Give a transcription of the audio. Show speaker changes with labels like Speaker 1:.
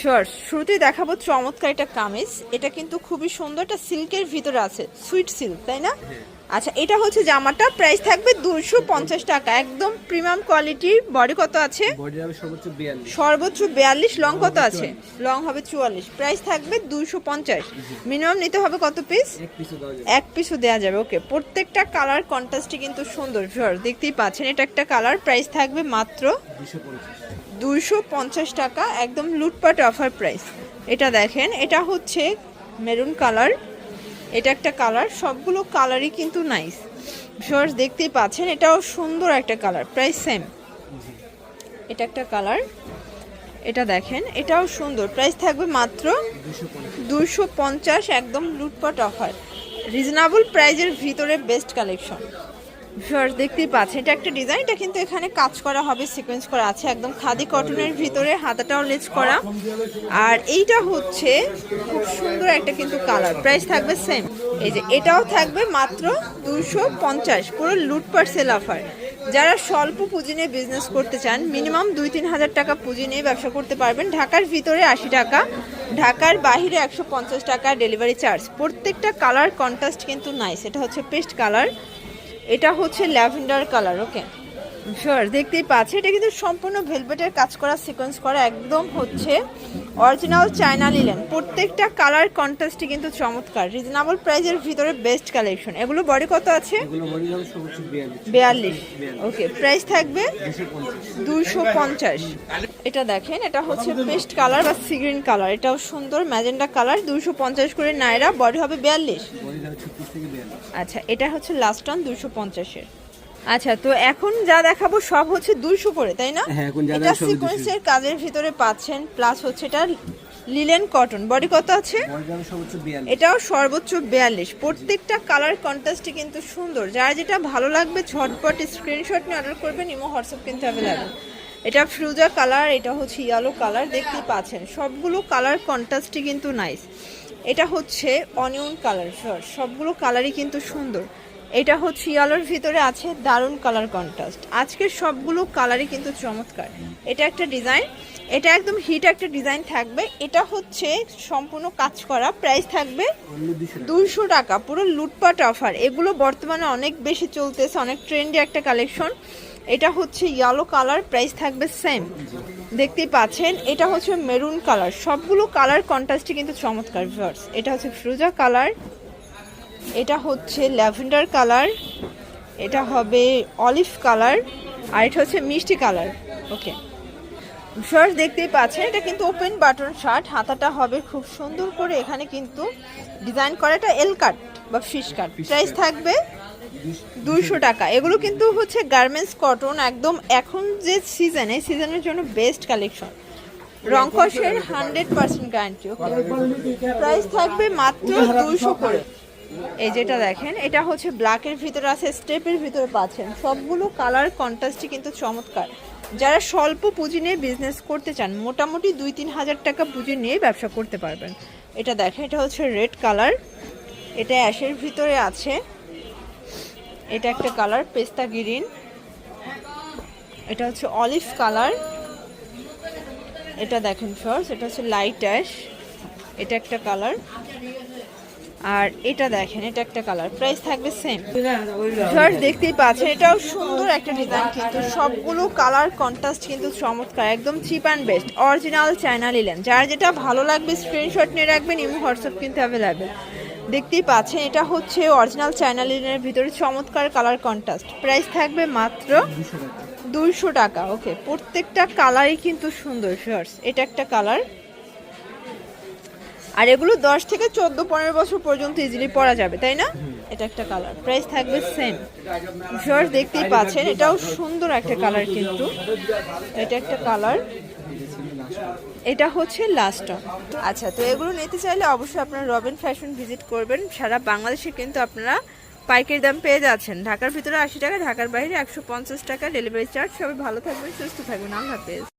Speaker 1: Sure শুরুতেই দেখাবো চমৎকার একটা কামিজ। এটা কিন্তু খুবই সুন্দর একটা সিল্কের ভিতরে আছে সুইট সিল্ক তাই না? আচ্ছা এটা হচ্ছে জামাটা প্রাইস থাকবে দুশো পঞ্চাশ টাকা। একদম প্রিমিয়াম কোয়ালিটির বডি কত আছে?
Speaker 2: সর্বোচ্চ বিয়াল্লিশ।
Speaker 1: লং কত আছে? লং হবে চুয়াল্লিশ প্রাইস থাকবে দুশো পঞ্চাশ। মিনিমাম নিতে হবে কত পিস?
Speaker 2: এক
Speaker 1: পিসও দেওয়া যাবে। ওকে। প্রত্যেকটা কালার কন্ট্রাস্টই কিন্তু সুন্দর দেখতেই পাচ্ছেন এটা একটা কালার প্রাইস থাকবে মাত্র
Speaker 2: দুশো পঞ্চাশ।
Speaker 1: দুইশো পঞ্চাশ টাকা একদম লুটপাট অফার প্রাইস এটা দেখেন, এটা হচ্ছে মেরুন কালার এটা একটা কালার সবগুলো কালারই কিন্তু নাইস ভিউয়ার্স দেখতেই পাচ্ছেন, এটাও সুন্দর একটা কালার প্রাইস সেম এটা একটা কালার এটা দেখেন, এটাও সুন্দর। প্রাইস থাকবে মাত্র
Speaker 2: দুশো পঞ্চাশ,
Speaker 1: একদম লুটপাট অফার রিজনেবল প্রাইজের ভিতরে বেস্ট কালেকশন ভিউয়ার্স দেখতেই পাচ্ছেন, এটা একটা ডিজাইন এটা কিন্তু এখানে কাজ করা হবে সিকোয়েন্স করা আছে, একদম খাদি কটনের ভিতরে, হাতাটাও লেজ করা। আর এইটা হচ্ছে খুব সুন্দর একটা কিন্তু কালার প্রাইস থাকবে সেম এই যে, এটাও থাকবে মাত্র দুশো পঞ্চাশ, পুরো লুটপাট সেল অফার যারা স্বল্প পুঁজি নিয়ে বিজনেস করতে চান মিনিমাম দুই তিন হাজার টাকা পুঁজি নিয়ে ব্যবসা করতে পারবেন। ঢাকার ভিতরে আশি টাকা, ঢাকার বাইরে একশো পঞ্চাশ টাকা ডেলিভারি চার্জ প্রত্যেকটা কালার কন্ট্রাস্ট কিন্তু নাইস এটা হচ্ছে পেস্ট কালার এটা হচ্ছে ল্যাভেন্ডার কালার ওকে? শিওর দেখতেই পাচ্ছি। এটা কিন্তু সম্পূর্ণ ভেলভেটের কাজ করা সিকোয়েন্স করা একদম হচ্ছে অরিজিনাল চায়না লিলেন প্রত্যেকটা কালার কন্ট্রাস্টই কিন্তু চমৎকার। রিজনেবল প্রাইজের ভিতরে বেস্ট কালেকশন এগুলো বডি কত আছে?
Speaker 2: বিয়াল্লিশ।
Speaker 1: ওকে প্রাইস থাকবে
Speaker 2: দুশো পঞ্চাশ।
Speaker 1: দুইশো পঞ্চাশ এটা দেখেন এটা হচ্ছে পেস্ট কালার বা সিগ্রিন কালার এটাও সুন্দর ম্যাজেন্ডা কালার দুইশো পঞ্চাশ করে নাইরা বডি হবে বিয়াল্লিশ
Speaker 2: বডি হবে ছত্রিশ থেকে বিয়াল্লিশ
Speaker 1: আচ্ছা এটা হচ্ছে লাস্ট অন দুশো পঞ্চাশের। আচ্ছা তো এখন যা দেখাবো সব হচ্ছে দুইশো করে তাই না?
Speaker 2: হ্যাঁ,
Speaker 1: এটা
Speaker 2: দেখাবো সবই 200
Speaker 1: সিকোয়েন্সের কাজের ভিতরে পাচ্ছেন প্লাস হচ্ছে এটা লিলেন কটন বডি কত আছে? এটাও সর্বোচ্চ বিয়াল্লিশ। প্রত্যেকটা কালার কন্ট্রাস্টই কিন্তু সুন্দর। যার যেটা ভালো লাগবে ঝটপট স্ক্রিনশট নিয়ে অর্ডার করবেন ইমো হোয়াটসঅ্যাপ কিন্তু অ্যাভেলেবেল এটা ফ্রুজা কালার এটা হচ্ছে ইয়েলো কালার দেখতেই পাচ্ছেন। সবগুলো কালার কন্ট্রাস্টই কিন্তু নাইস এটা হচ্ছে অনিয়ন কালার সবগুলো কালারই কিন্তু সুন্দর। এটা হচ্ছে ইয়ালোর ভিতরে আছে দারুণ কালার কন্ট্রাস্ট আজকের সবগুলো কালারই কিন্তু চমৎকার। এটা একটা ডিজাইন এটা একদম হিট একটা ডিজাইন থাকবে। এটা হচ্ছে সম্পূর্ণ কাজ করা প্রাইস থাকবে দুইশো টাকা। পুরো লুটপাট অফার এগুলো বর্তমানে অনেক বেশি চলতেছে, অনেক ট্রেন্ডি একটা কালেকশন এটা হচ্ছে ইয়েলো কালার প্রাইস থাকবে সেম দেখতেই পাচ্ছেন, এটা হচ্ছে মেরুন কালার সবগুলো কালার কন্ট্রাস্টই কিন্তু চমৎকার ভিউয়ার্স এটা হচ্ছে ফ্রুজা কালার এটা হচ্ছে ল্যাভেন্ডার কালার এটা হবে অলিভ কালার আর এটা হচ্ছে মিষ্টি কালার ওকে শার্ট দেখতেই পাচ্ছেন, এটা কিন্তু ওপেন বাটন শার্ট হাতাটা হবে খুব সুন্দর করে এখানে কিন্তু ডিজাইন করা। এটা এল কাট বা ফিশ কাট প্রাইস থাকবে দুইশো টাকা। এগুলো কিন্তু হচ্ছে গার্মেন্টস কটন একদম এখন যে সিজন এই সিজনের জন্য বেস্ট কালেকশন রংকসের হান্ড্রেড পার্সেন্ট গ্যারান্টি প্রাইস থাকবে মাত্র দুইশো করে। এই যেটা দেখেন, এটা হচ্ছে ব্ল্যাকের ভিতরে আছে স্টেপের ভিতরে পাচ্ছেন। সবগুলো কালার কন্ট্রাস্টই কিন্তু চমৎকার। যারা স্বল্প পুঁজি নিয়ে বিজনেস করতে চান, মোটামুটি দুই তিন হাজার টাকা পুঁজি নিয়ে ব্যবসা করতে পারবেন। এটা দেখেন, এটা হচ্ছে রেড কালার এটা অ্যাশের ভিতরে আছে। এটা একটা কালার, পেস্তা গ্রিন। এটা হচ্ছে অলিভ কালার। এটা দেখেন ফার্স্ট এটা হচ্ছে লাইট অ্যাশ এটা একটা কালার। আর এটা দেখেন, এটা একটা কালার। প্রাইস থাকবে সেম ফার্স্ট দেখতেই পাচ্ছেন, এটাও সুন্দর একটা ডিজাইন কিন্তু সবগুলো কালার কন্ট্রাস্ট কিন্তু চমৎকার, একদম cheap and best original China linen যার যেটা ভালো লাগবে স্ক্রিনশট নিয়ে রাখবেন, ইমো, হোয়াটসঅ্যাপ কিন্তু অ্যাভেলেবেল দেখতেই পাচ্ছেন, এটা হচ্ছে অরিজিনাল চায়না লিলেনের ভিতরে চমৎকার কালার কন্ট্রাস্ট প্রাইস থাকবে মাত্র দুইশো টাকা। ওকে প্রত্যেকটা কালারই কিন্তু সুন্দর শার্টস এটা একটা কালার আর এগুলো দশ থেকে চোদ্দ, পনেরো বছর পর্যন্ত ইজিলি পরা যাবে, তাই না? এটা একটা কালার প্রাইস থাকবে সেম শার্ট দেখতেই পাচ্ছেন, এটাও সুন্দর একটা কালার কিন্তু। এটা একটা কালার এটা হচ্ছে লাস্ট আচ্ছা তো এগুলো নিতে চাইলে অবশ্যই আপনারা রবিন ফ্যাশন ভিজিট করবেন। সারা বাংলাদেশে কিন্তু আপনারা পাইকারি দাম পেয়ে যাচ্ছেন। ঢাকার ভিতরে আশি টাকা, ঢাকার বাইরে একশো পঞ্চাশ টাকা। ডেলিভারি চার্জ সবাই ভালো থাকবেন, সুস্থ থাকবেন। আল্লাহ হাফেজ।